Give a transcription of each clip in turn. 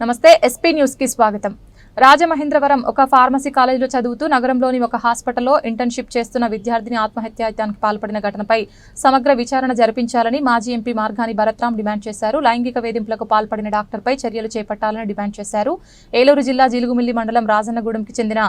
నమస్తే ఎస్పీ న్యూస్కి స్వాగతం. రాజమహేంద్రవరం ఒక ఫార్మసీ కాలేజీలో చదువుతూ నగరంలోని ఒక హాస్పిటల్లో ఇంటర్న్షిప్ చేస్తున్న విద్యార్థిని ఆత్మహత్యాయత్నానికి పాల్పడిన ఘటనపై సమగ్ర విచారణ జరిపించాలని మాజీ ఎంపీ మార్గాని భరత్రాం డిమాండ్ చేశారు. లైంగిక వేధింపులకు పాల్పడిన డాక్టర్పై చర్యలు చేపట్టాలని డిమాండ్ చేశారు. ఏలూరు జిల్లా జీలుగుమిల్లి మండలం రాజన్నగూడెంకి చెందిన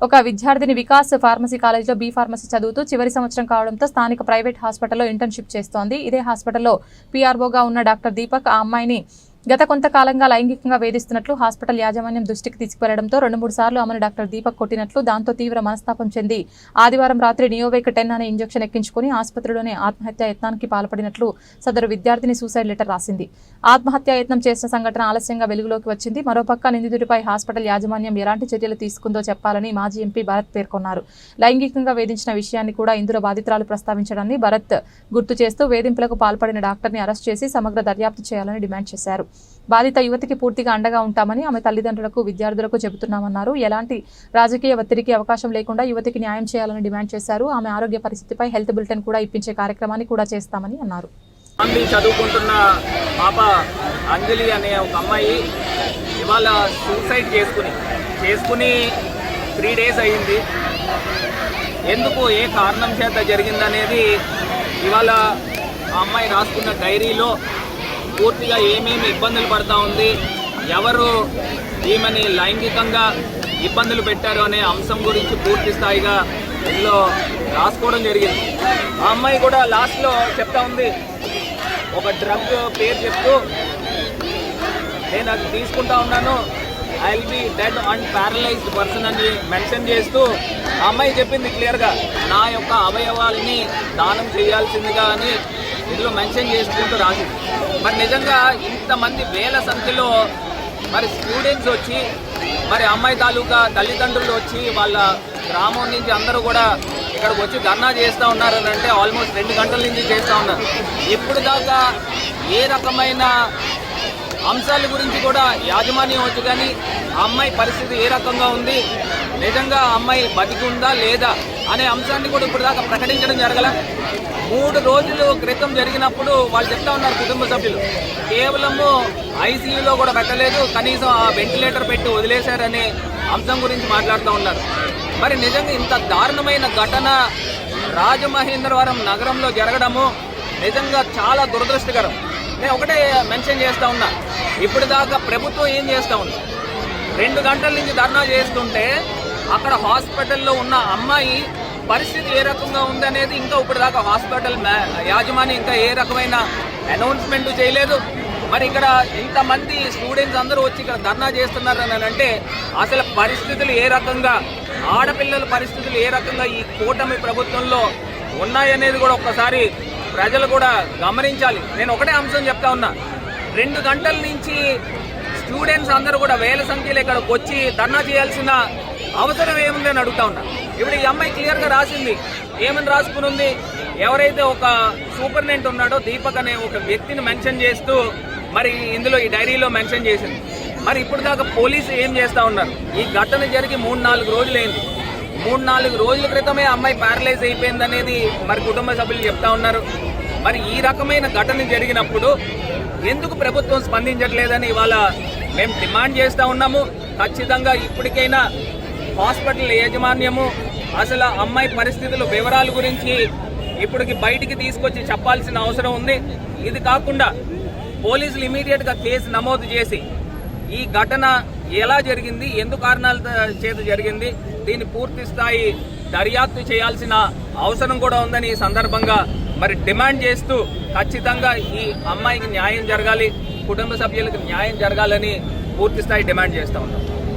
ఒక విద్యార్థిని వికాస్ ఫార్మసీ కాలేజీలో బీ ఫార్మసీ చదువుతూ చివరి సంవత్సరం కావడంతో స్థానిక ప్రైవేట్ హాస్పిటల్లో ఇంటర్న్షిప్ చేస్తోంది. ఇదే హాస్పిటల్లో పీఆర్ఓగా ఉన్న డాక్టర్ దీపక్ ఆ అమ్మాయిని గత కొంతకాలంగా లైంగికంగా వేధిస్తున్నట్లు హాస్పిటల్ యాజమాన్యం దృష్టికి తీసుకువెళ్ళడంతో రెండు మూడు సార్లు ఆమెను డాక్టర్ దీపక్ కొట్టినట్లు దాంతో తీవ్ర మనస్తాపం చెంది ఆదివారం రాత్రి నియోవేక్ టెన్ అనే ఇంజెక్షన్ ఎక్కించుకుని ఆసుపత్రిలోనే ఆత్మహత్యా యత్నానికి పాల్పడినట్లు సదరు విద్యార్థిని సూసైడ్ లెటర్ రాసింది. ఆత్మహత్యా యత్నం చేసిన సంఘటన ఆలస్యంగా వెలుగులోకి వచ్చింది. మరోపక్క నిందితుడిపై హాస్పిటల్ యాజమాన్యం ఎలాంటి చర్యలు తీసుకుందో చెప్పాలని మాజీ ఎంపీ భరత్ పేర్కొన్నారు. లైంగికంగా వేధించిన విషయాన్ని కూడా ఇందులో బాధితురాలు ప్రస్తావించడాన్ని భరత్ గుర్తు చేస్తూ వేధింపులకు పాల్పడిన డాక్టర్ని అరెస్ట్ చేసి సమగ్ర దర్యాప్తు చేయాలని డిమాండ్ చేశారు. బాధిత యువతికి పూర్తిగా అండగా ఉంటామని ఆమె తల్లిదండ్రులకు విద్యార్థులకు చెబుతున్నామన్నారు. ఎలాంటి రాజకీయ ఒత్తిడికి అవకాశం లేకుండా యువతికి న్యాయం చేయాలని డిమాండ్ చేశారు. ఆమె ఆరోగ్య పరిస్థితిపై హెల్త్ బులెటిన్ కూడా ఇప్పించే కార్యక్రమాన్ని కూడా చేస్తామని అన్నారు. చదువుకుంటున్న పాప అంజలి అనే ఒక అమ్మాయి ఇవాళ సూసైడ్ చేసుకుని చేసుకుని త్రీ డేస్ అయింది. ఎందుకు ఏ కారణం చేత జరిగిందనేది ఇవాళ ఆ అమ్మాయి రాసుకున్న డైరీలో పూర్తిగా ఏమేమి ఇబ్బందులు పడతా ఉంది ఎవరు ఈమెని లైంగికంగా ఇబ్బందులు పెట్టారు అనే అంశం గురించి పూర్తి స్థాయిగా ఇందులో రాసుకోవడం జరిగింది. ఆ అమ్మాయి కూడా లాస్ట్లో చెప్తా ఉంది ఒక డ్రగ్ పేరు చెప్తూ నేను అది తీసుకుంటా ఉన్నాను I will be dead and paralysed person అని మెన్షన్ చేస్తూ అమ్మాయి చెప్పింది క్లియర్గా నా యొక్క అవయవాల్ని దానం చేయాల్సిందిగా అని ఇందులో మెన్షన్ చేసుకుంటూ రాదు. మరి నిజంగా ఇంతమంది వేల సంఖ్యలో మరి స్టూడెంట్స్ వచ్చి మరి అమ్మాయి తాలూకా తల్లిదండ్రులు వచ్చి వాళ్ళ గ్రామం నుంచి అందరూ కూడా ఇక్కడికి వచ్చి ధర్నా చేస్తూ ఉన్నారనంటే అంటే ఆల్మోస్ట్ రెండు గంటల నుంచి చేస్తూ ఉన్నారు. ఇప్పుడు దాకా ఏ రకమైన అంశాల గురించి కూడా యాజమాన్యం వచ్చు కానీ ఆ అమ్మాయి పరిస్థితి ఏ రకంగా ఉంది? నిజంగా ఆ అమ్మాయి బతికి ఉందా లేదా? అనే అంశాన్ని కూడా ఇప్పుడు దాకా ప్రకటించడం జరగల. మూడు రోజులు క్రితం జరిగినప్పుడు వాళ్ళు చెప్తా ఉన్నారు కుటుంబ సభ్యులు. కేవలము ఐసీయూలో కూడా పెట్టలేదు. కనీసం ఆ వెంటిలేటర్ పెట్టి వదిలేశారనే అంశం గురించి మాట్లాడుతూ ఉన్నారు. మరి నిజంగా ఇంత దారుణమైన ఘటన రాజమహేంద్రవరం నగరంలో జరగడము నిజంగా చాలా దురదృష్టకరం. నేను ఒకటే మెన్షన్ చేస్తూ ఉన్నా. ఇప్పుడు దాకా ప్రభుత్వం ఏం చేస్తా ఉంది? రెండు గంటల నుంచి ధర్నా చేస్తుంటే అక్కడ హాస్పిటల్లో ఉన్న అమ్మాయి పరిస్థితి ఏ రకంగా ఉందనేది ఇంకా ఇప్పుడు దాకా హాస్పిటల్ మ్యా- యాజమాన్యం ఇంకా ఏ రకమైన అనౌన్స్మెంట్ చేయలేదు. మరి ఇక్కడ ఇంతమంది స్టూడెంట్స్ అందరూ వచ్చి ఇక్కడ ధర్నా చేస్తున్నారు అని అంటే అసలు పరిస్థితులు ఏ రకంగా ఆడపిల్లల పరిస్థితులు ఏ రకంగా ఈ కూటమి ప్రభుత్వంలో ఉన్నాయనేది కూడా ఒక్కసారి ప్రజలు కూడా గమనించాలి. నేను ఒకటే అంశం చెప్తా ఉన్నా. రెండు గంటల నుంచి స్టూడెంట్స్ అందరూ కూడా వేల సంఖ్యలో ఇక్కడికి వచ్చి ధర్నా చేయాల్సిన అవసరం ఏముంది అని అడుగుతా ఉన్నా. ఇప్పుడు ఈ అమ్మాయి క్లియర్గా రాసింది. ఏమని రాసుకుని ఉంది ఎవరైతే ఒక సూపరింటెండెంట్ ఉన్నాడో దీపక్ అనే ఒక వ్యక్తిని మెన్షన్ చేస్తూ మరి ఇందులో ఈ డైరీలో మెన్షన్ చేసింది. మరి ఇప్పుడు దాకా పోలీసు ఏం చేస్తూ ఉన్నారు? ఈ ఘటన జరిగి మూడు నాలుగు రోజులైంది. మూడు నాలుగు రోజుల క్రితమే అమ్మాయి ప్యారలైజ్ అయిపోయింది అనేది మరి కుటుంబ సభ్యులు చెప్తా ఉన్నారు. మరి ఈ రకమైన ఘటన జరిగినప్పుడు ఎందుకు ప్రభుత్వం స్పందించట్లేదని ఇవాళ మేము డిమాండ్ చేస్తూ ఉన్నాము. ఖచ్చితంగా ఇప్పటికైనా హాస్పిటల్ యాజమాన్యము అసలు అమ్మాయి పరిస్థితుల వివరాల గురించి ఇప్పటికి బయటికి తీసుకొచ్చి చెప్పాల్సిన అవసరం ఉంది. ఇది కాకుండా పోలీసులు ఇమీడియట్గా కేసు నమోదు చేసి ఈ ఘటన ఎలా జరిగింది ఎందు కారణాల చేత జరిగింది దీన్ని పూర్తి స్థాయి దర్యాప్తు చేయాల్సిన అవసరం కూడా ఉందని ఈ సందర్భంగా మరి డిమాండ్ చేస్తూ ఖచ్చితంగా ఈ అమ్మాయికి న్యాయం జరగాలి కుటుంబ సభ్యులకు న్యాయం జరగాలని పూర్తిస్థాయి డిమాండ్ చేస్తా ఉన్నాం.